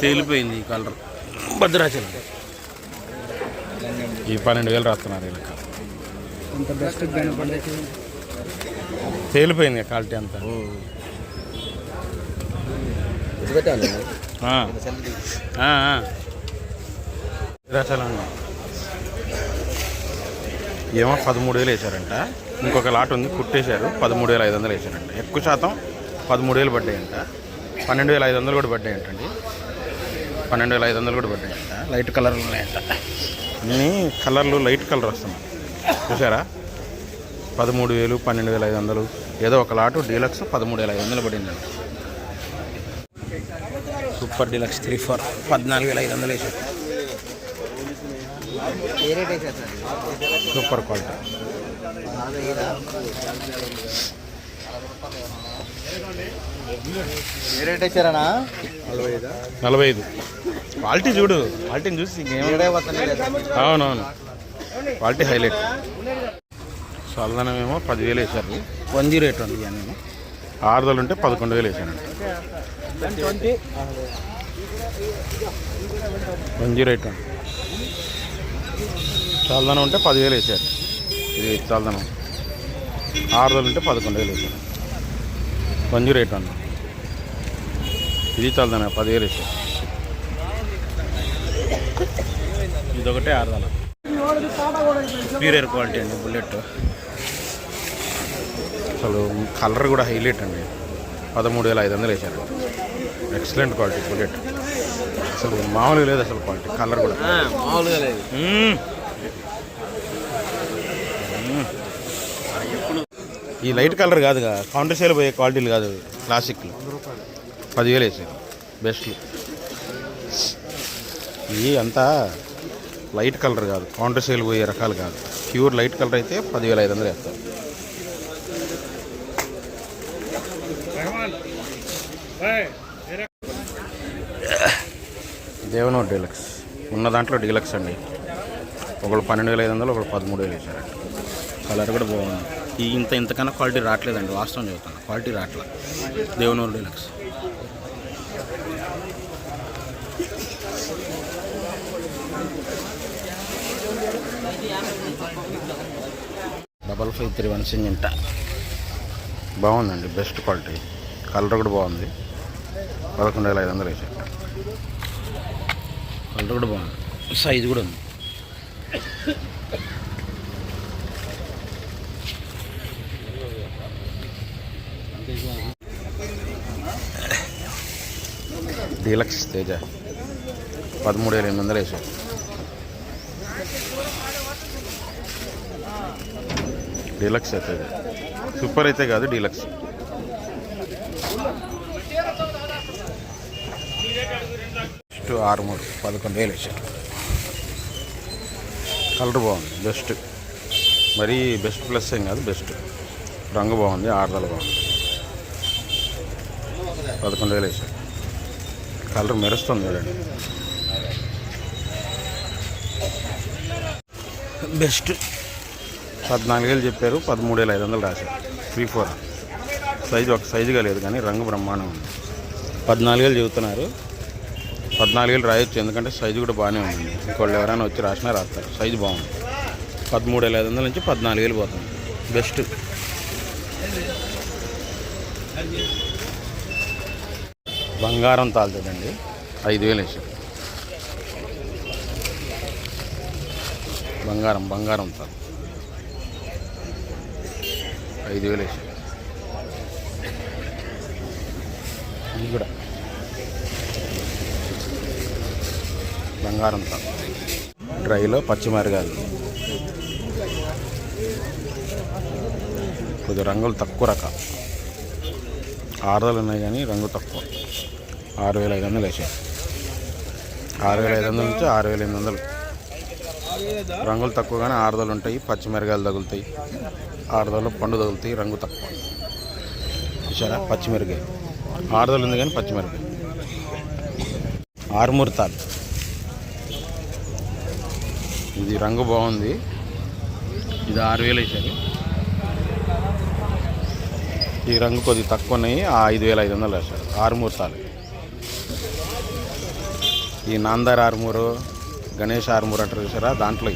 తేలిపోయింది ఈ కలర్. భద్రాచలం. ఈ పన్నెండు వేలు రాస్తున్నారు తేలిపోయింది క్వాలిటీ అంతా. ఆ. ఆ, ఆ. భద్రాచలం. ఏమో పదమూడు వేలు వేశారంట. ఇంకొక లాట్ ఉంది కుట్టేశారు. పదమూడు వేల ఐదు వందలు వేశారంట. ఎక్కువ శాతం పదమూడు వేలు పడ్డాయంట. పన్నెండు వేల ఐదు వందలు కూడా పడ్డాయంటండి. పన్నెండు వేల ఐదు వందలు కూడా పడ్డాయి లైట్ కలర్లు ఉన్నాయంట. అన్ని కలర్లు లైట్ కలర్ వస్తున్నాయి. చూసారా పదమూడు వేలు పన్నెండు వేల ఐదు వందలు. ఏదో ఒక లాటు డీలక్స్ పదమూడు వేల ఐదు వందలు పడిందండి సూపర్ డీలక్స్ త్రీ ఫోర్ పద్నాలుగు వేల ఐదు వందలు వేసారు. Super quality. ఏ రేట్ వేసారనా నలభై ఐదు క్వాలిటీ చూడు క్వాలిటీని చూసి అవునవును. క్వాలిటీ హైలైట్ చల్లదనం ఏమో పదివేలు వేశారు. వన్ జీరో ఎయిట్ ఉంది ఆరుదలు ఉంటే పదకొండు వేలు వేసాను వన్ జీరో ఎయిట్ చల్లదనం ఉంటే పదివేలు వేసారు ఇది చల్లదనం. ఆరుదలు ఉంటే పదకొండు వేలు వేసారు వన్ జీరో ఎయిట్ ఉంది ఇది చల్లదనం పదివేలు వేసారు ఇదొకటే ఆరుదల పీరియర్ క్వాలిటీ అండి బుల్లెట్. అసలు కలర్ కూడా హైలైట్ అండి. పదమూడు వేల ఐదు వందలు వేశారు. Excellent quality bullet. అసలు మామూలుగా లేదు అసలు క్వాలిటీ కలర్ కూడా. మామూలుగా లేదు. ఈ లైట్ కలర్ కాదుగా కౌంటర్ సేల్ పోయే క్వాలిటీలు కాదు క్లాసిక్లు పదివేలు వేసారు బెస్ట్లు ఇవి అంతా లైట్ కలర్ కాదు కౌంటర్ సేల్ పోయే రకాలు కాదు. ప్యూర్ లైట్ కలర్ అయితే పదివేల ఐదు వందలు వేస్తారు. దేవనో డీలక్స్. ఉన్న దాంట్లో డీలక్స్ అండి. ఒకళ్ళు పన్నెండు వేల ఐదు వందలు ఒకళ్ళు పదమూడు వేలు వేసారండి కలర్ కూడా బాగుంది. ఈ ఇంత ఇంతకన్నా క్వాలిటీ రావట్లేదండి వాస్తవం చెబుతాను క్వాలిటీ రావట్లేదు Devanur deluxe. Double five three one సింగింట బాగుందండి బెస్ట్ క్వాలిటీ. కలర్ కూడా బాగుంది. పదకొండు వేల ఐదు వందలు వేసారు. కలర్ కూడా బాగుంది. సైజు కూడా ఉంది. డీలక్స్ తేజ పదమూడు వేల ఎనిమిది వందలు వేసాడు డీలక్స్ అయితే సూపర్ అయితే కాదు డీలక్స్. జస్ట్ ఆరు మూడు పదకొండు వేలు వేసాడు కలర్ బాగుంది బెస్ట్. మరీ బెస్ట్ ప్లస్ ఏం కాదు బెస్ట్. రంగు బాగుంది ఆరుదల బాగుంది. పదకొండు వేలు వేసాడు కలర్ మెరుస్తుంది చూడండి. బెస్ట్. పద్నాలుగు వేలు చెప్పారు పదమూడు వేల ఐదు వందలు రాశారు. Three four. సైజు ఒక సైజుగా లేదు కానీ రంగు బ్రహ్మాండం ఉంది. పద్నాలుగు వేలు చెబుతున్నారు. పద్నాలుగు వేలు రాయొచ్చు ఎందుకంటే సైజు కూడా బాగానే ఉంది. ఇంకోళ్ళు ఎవరైనా వచ్చి రాసినా రాస్తారు. సైజు బాగుంది. పదమూడు వేల ఐదు వందల నుంచి పద్నాలుగు వేలు పోతుంది. బెస్ట్. బంగారం తాలుతుందండి. ఐదు వేలు వేసారు. బంగారం బంగారం తాలు. ఐదు వేలు వేసారు. ఇది కూడా. బంగారం తాలు. డ్రైలో పచ్చిమిరగాయలు కొద్ది రంగులు తక్కువ రకాలు. ఆరుదలు ఉన్నాయి కానీ రంగు తక్కువ. ఆరు వేల ఐదు వందలు వేసాయి ఆరు వేల ఐదు వందల నుంచి ఆరు వేల ఎనిమిది వందలు. రంగులు తక్కువ కానీ ఆరుదలు ఉంటాయి పచ్చిమిరకాయలు తగులుతాయి. ఆరుదలు పండు తగులుతాయి రంగు తక్కువ. చూసారా? పచ్చిమిరకాయ. ఆరుదలు ఉంది కానీ పచ్చిమిరకాయ. ఆరుమూర్తాలు. ఇది రంగు బాగుంది. ఇది ఆరు వేలు వేసారు. ఈ రంగు కొద్దిగా తక్కువ ఉన్నాయి ఆ ఐదు వేల ఐదు వందలు వేశారు ఆరుమూరు మూర్తాలు ఈ నాందార్ ఆరుమూరు గణేష్ ఆరుమూరు అంటారు చూసారా? దాంట్లో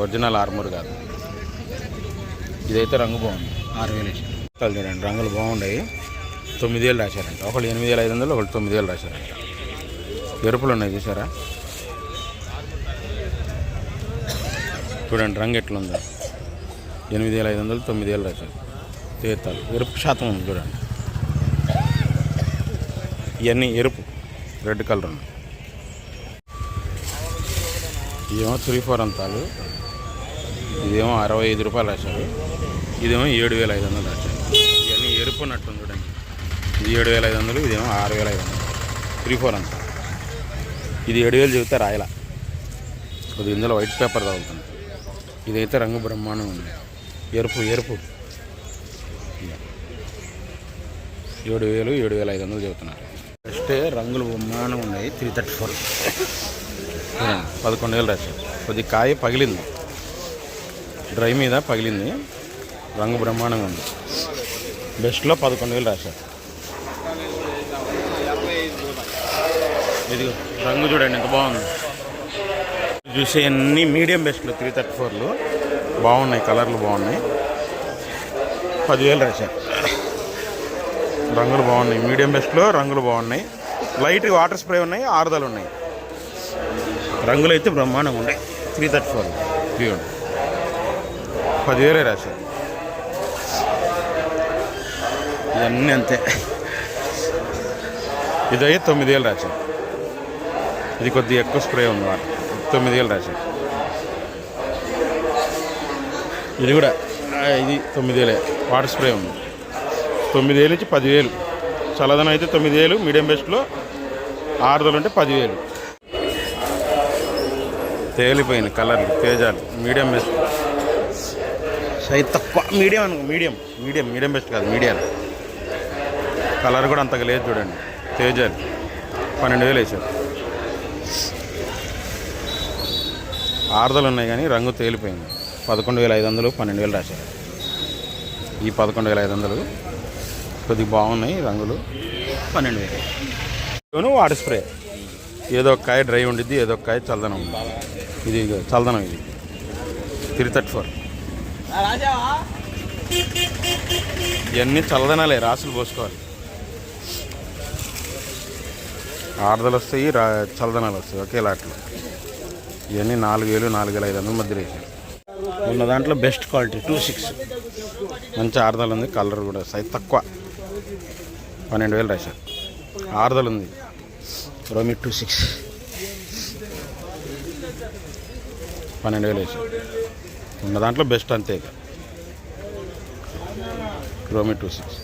ఒరిజినల్ ఆరుమూరు కాదు. ఇదైతే రంగు బాగుంది. ఆరు వేలు చూడండి. రంగులు బాగున్నాయి. తొమ్మిది వేలు రాశారంట. ఒకళ్ళు ఎనిమిది వేల ఐదు వందలు ఒకళ్ళు తొమ్మిది వేలు రాశారంట. ఎరుపులు ఉన్నాయి చూసారా? చూడండి రంగు ఎట్లుందో. ఎనిమిది వేల ఐదు వందలు తొమ్మిది వేలు రాశారు. తీర్థాలు ఎరుపు శాతం ఉంది చూడండి. ఇవన్నీ ఎరుపు రెడ్ కలర్ ఉంది ఇదేమో త్రీ ఫోర్ అంతాలు. ఇదేమో అరవై ఐదు రూపాయలు రాశారు. ఇదేమో ఏడు వేల ఐదు వందలు రాశారు. ఇవన్నీ ఎరుపు ఉన్నట్టుంది చూడండి. ఇది ఏడు వేల ఐదు వందలు ఇదేమో ఆరు వేల ఐదు వందలు. త్రీ ఫోర్ అంతా. ఇది ఏడు వేలు చెబితే రాయల. కొద్ది ఇందులో వైట్ పేపర్ తగులుతుంది ఇదైతే రంగు బ్రహ్మాండం ఉంది. ఎరుపు ఎరుపు. ఏడు వేలు ఏడు వేల ఐదు వందలు చెబుతున్నారు. ఫస్ట్ రంగులు బ్రహ్మాండం ఉన్నాయి త్రీ థర్టీ ఫోర్ పదకొండు వేలు రాశారు. కొద్ది కాయ పగిలింది. డ్రై మీద పగిలింది. రంగు బ్రహ్మాండంగా ఉంది. బెస్ట్లో పదకొండు వేలు రాశారు. ఇది రంగు చూడండి ఎంత బాగుంది. చూసే అన్ని మీడియం బెస్ట్లు త్రీ థర్టీ ఫోర్లు బాగున్నాయి కలర్లు బాగున్నాయి. పదివేలు రాశారు. రంగులు బాగున్నాయి. మీడియం బెస్ట్లో రంగులు బాగున్నాయి. లైట్ వాటర్ స్ప్రే ఉన్నాయి ఆరుదలు ఉన్నాయి. రంగులు అయితే బ్రహ్మాండంగా ఉన్నాయి. Three thirty four. ఇవ్వండి పదివేలే రాశారు ఇవన్నీ అంతే. ఇదయ్యి తొమ్మిది వేలు రాశారు ఇది కొద్దిగా ఎక్కువ స్ప్రే ఉంది తొమ్మిది వేలు రాశారు ఇది కూడా ఇది తొమ్మిది వేలే వాటర్ స్ప్రే ఉంది. తొమ్మిది వేలు నుంచి పదివేలు. చల్లదనం అయితే తొమ్మిది వేలు మీడియం బెస్ట్లో ఆరుదలు అంటే పదివేలు. తేలిపోయింది కలర్లు తేజాలు మీడియం బెస్ట్ సైజ్ తక్కువ మీడియం అనుకో మీడియం మీడియం మీడియం బెస్ట్ కాదు మీడియం. కలర్ కూడా అంతగా లేదు చూడండి. తేజాలు. పన్నెండు వేలు వేసారు. ఆరుదలు ఉన్నాయి కానీ రంగు తేలిపోయింది. పదకొండు వేల ఐదు వందలు పన్నెండు వేలు రాశారు. ఈ పదకొండు వేల ఐదు వందలు కొద్దిగా బాగున్నాయి రంగులు. పన్నెండు వేలు. Water spray. ఏదో ఒక కాయ డ్రై ఉండిద్ది ఏదో కాయ చల్దనం ఇది చల్దనం ఇది. Three thirty four. ఇవన్నీ చల్లదనాలే రాసులు పోసుకోవాలి. ఆరుదలు వస్తాయి రా చల్లదనాలు వస్తాయి ఒకే లాట్లు. ఇవన్నీ నాలుగు వేలు నాలుగు వేల ఐదు వందల మధ్య వేసారు ఉన్న దాంట్లో బెస్ట్ క్వాలిటీ టూ సిక్స్. మంచి ఆరుదలు ఉంది కలర్ కూడా సైజ్ తక్కువ. పన్నెండు వేలు రాశారు ఆరుదలు ఉంది రోమి టూ సిక్స్. పన్నెండు వేలు వేసారు ఉన్న దాంట్లో బెస్ట్ అంతే ఇక. రోమి టూ సిక్స్.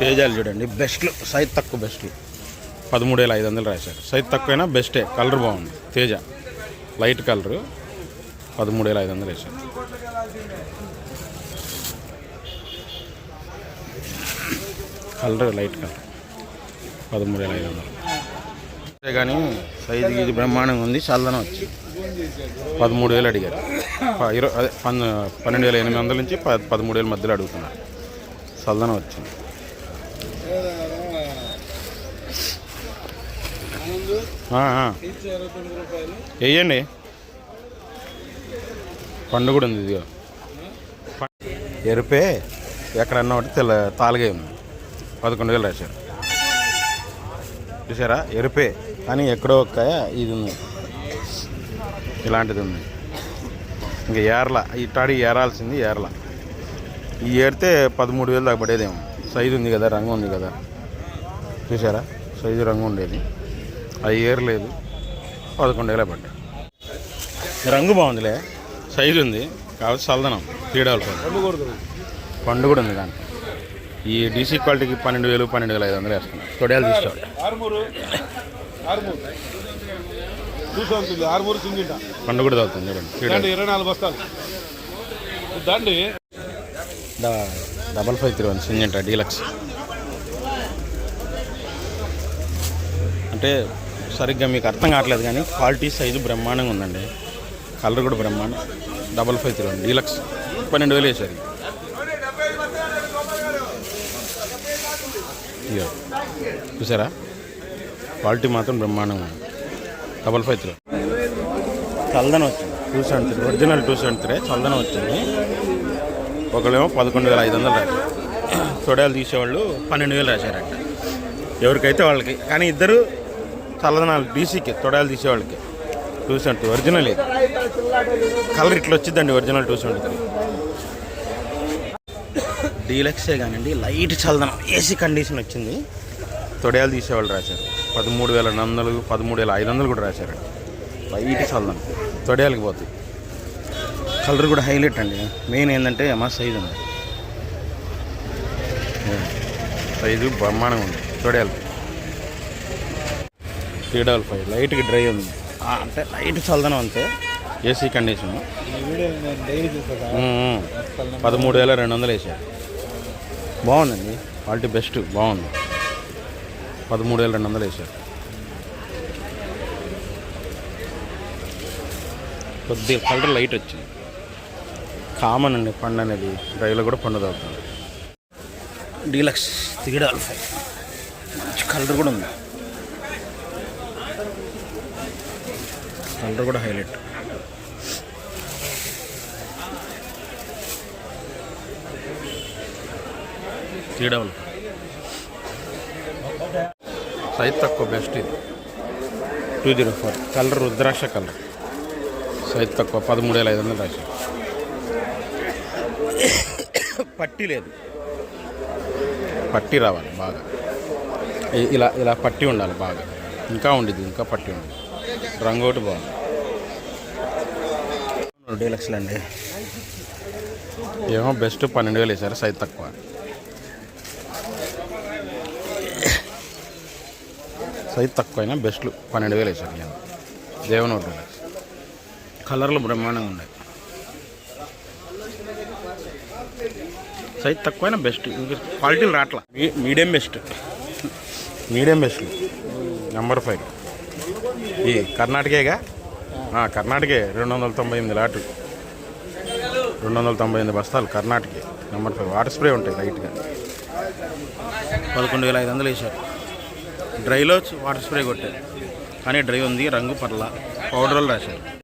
తేజాలు చూడండి బెస్ట్లు సైజ్ తక్కువ బెస్ట్లు. పదమూడు వేల ఐదు వందలు రాశారు సైజ్ తక్కువైనా బెస్టే కలర్ బాగుంది. తేజ లైట్ కలరు. పదమూడు వేల ఐదు వందలు వేశారు. Colour light colour. పదమూడు వేల ఐదు వందలు. అంతే కానీ సైజు ఇది బ్రహ్మాండంగా ఉంది చల్లదనం వచ్చి పదమూడు వేలు అడిగారు ఇరవై అదే పన్ పన్నెండు వేల ఎనిమిది వందల నుంచి ప పదమూడు వేల మధ్యలో అడుగుతున్నారు. చల్లదనం వచ్చింది. వేయండి. పండు కూడా ఉంది ఇదిగో. ఎరుపే ఎక్కడన్నా ఒకటి తెల్ల తాలుగే ఉంది. పదకొండు వేలు రాశారు. చూసారా ఎరుపే కానీ ఎక్కడో ఒక్క ఇది ఉంది. ఇలాంటిది ఉంది. ఇంకా ఏర్ల ఇట్టాడి ఏరాల్సింది ఏర్ల. ఈ ఏరితే పదమూడు వేలు దాకా పడేదేమో. సైజు ఉంది కదా రంగు ఉంది కదా. చూసారా సైజు రంగు ఉండేది. అది ఏరలేదు పదకొండు వేలే పడ్డాయి. రంగు బాగుందిలే. సైజు ఉంది. కాబట్టి చల్దనం తీయడాలి పండు కూడా ఉంది దాంట్లో ఈ డీసీ క్వాలిటీకి పన్నెండు వేలు పన్నెండు వేల ఐదు వందలు వేసుకున్నాం తొడయాలు తీసుకోవాలి. పండు కూడా తగ్గుతుంది చూడండి. ఇరవై నాలుగు బస్తాలు. దాండి double five three one సింజంట deluxe. అంటే సరిగ్గా మీకు అర్థం కావట్లేదు కానీ క్వాలిటీ సైజు బ్రహ్మాండంగా ఉందండి. కలర్ కూడా బ్రహ్మాండం. Double five three one deluxe. పన్నెండు వేలు వేసారు చూసారా? క్వాలిటీ మాత్రం బ్రహ్మాండంగా ఉంది. డబల్ ఫైవ్ త్రీ చల్దన వచ్చింది. Two seventy three original two seventy three చల్దన వచ్చింది. ఒకళ్ళేమో పదకొండు వేల ఐదు వందలు రాశారు. తొడయాలు తీసేవాళ్ళు పన్నెండు వేలు రాశారంట. ఎవరికైతే వాళ్ళకి. కానీ ఇద్దరు చల్లదనాలు డీసీకి తొడాలు తీసేవాళ్ళకి. Two seventy original. ఇది కలర్ ఇట్లా వచ్చిందండి ఒరిజినల్ టూ సెవెంటీ త్రీ డీలక్సే కానివ్వండి లైట్ చల్లదనం ఏసీ కండిషన్ వచ్చింది. తొడయాలు తీసేవాళ్ళు రాశారు. పదమూడు వేల వందలు పదమూడు వేల ఐదు వందలు కూడా రాశారండి. లైట్ చల్లదనం తొడయాలకి పోతాయి కలర్ కూడా హైలైట్ అండి. మెయిన్ ఏంటంటే మా సైజు ఉంది. సైజు బ్రహ్మాండంగా ఉంది. తొడయాలు త్రీ డబల్ ఫైవ్. లైట్కి డ్రై ఉంది. అంటే లైట్ చల్లదనం అంతే. AC condition. పదమూడు వేల రెండు వందలు వేసారు బాగుందండి. క్వాలిటీ బెస్ట్ బాగుంది. పదమూడు వేల రెండు వందలు వేసారు కొద్దిగా కలర్ లైట్ వచ్చింది. కామన్ అండి పండు అనేది. డ్రైవ్లో కూడా పండు తాగుతుంది డీలక్స్ ఫైవ్. మంచి కలర్ కూడా ఉంది. కలర్ కూడా హైలైట్. త్రీ సైజ్ తక్కువ బెస్ట్ ఇది. టూ జీరో ఫోర్ కలర్ రుద్రాక్ష కలర్ సైజ్ తక్కువ పదమూడు వేల ఐదు వందలు రాశారు పట్టి లేదు. పట్టి రావాలి బాగా. ఇలా ఇలా పట్టి ఉండాలి బాగా. ఇంకా ఉండిద్ది ఇంకా పట్టి ఉంది రంగు ఒకటి బాగుంది. డీలక్స్లు అండి. ఏమో బెస్ట్ పన్నెండు వేలు వేసారు సైజ్ తక్కువ. సైజ్ తక్కువ అయినా బెస్ట్లు పన్నెండు వేలు వేసారు నేను దేవన్ ఒకటి కలర్లు బ్రహ్మాండంగా ఉన్నాయి. సైజ్ తక్కువైనా బెస్ట్ ఇంకా క్వాలిటీలు రావట్లా మీ- medium best. Medium best. Number five ఈ కర్ణాటకేగా? కర్ణాటకే. రెండు వందల తొంభై ఎనిమిది లాటు. రెండు వందల తొంభై ఎనిమిది బస్తాలు కర్ణాటకే. నెంబర్ ఫైవ్ వాటర్ స్ప్రే ఉంటాయి లైట్గా. పదకొండు వేల ఐదు వందలు వేసారు డ్రైలో వాటర్ స్ప్రే కొట్టారు. కానీ డ్రై ఉంది రంగు పర్ల. పౌడర్లు రాశారు.